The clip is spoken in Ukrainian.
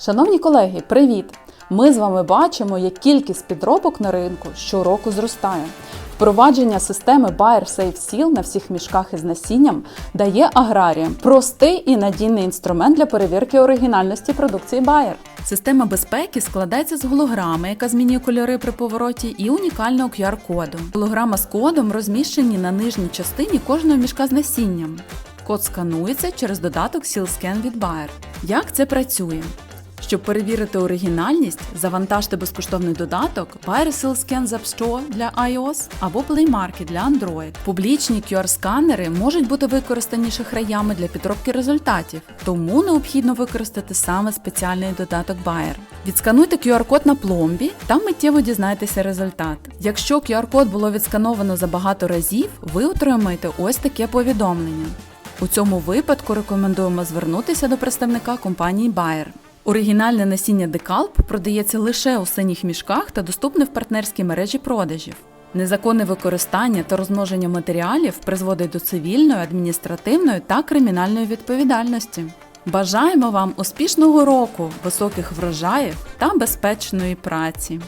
Шановні колеги, привіт! Ми з вами бачимо, як кількість підробок на ринку щороку зростає. Впровадження системи Buyer Safe Seal на всіх мішках із насінням дає аграріям простий і надійний інструмент для перевірки оригінальності продукції Bayer. Система безпеки складається з голограми, яка змінює кольори при повороті, і унікального QR-коду. Голограма з кодом розміщені на нижній частині кожного мішка з насінням. Код сканується через додаток SealScan від Bayer. Як це працює? Щоб перевірити оригінальність, завантажте безкоштовний додаток Bayer SealScan з App Store для iOS або Play Market для Android. Публічні QR-сканери можуть бути використані шахраями для підробки результатів, тому необхідно використати саме спеціальний додаток Bayer. Відскануйте QR-код на пломбі та миттєво дізнайтеся результат. Якщо QR-код було відскановано за багато разів, ви отримаєте ось таке повідомлення. У цьому випадку рекомендуємо звернутися до представника компанії Bayer. Оригінальне насіння декалп продається лише у синіх мішках та доступне в партнерській мережі продажів. Незаконне використання та розмноження матеріалів призводить до цивільної, адміністративної та кримінальної відповідальності. Бажаємо вам успішного року, високих врожаїв та безпечної праці!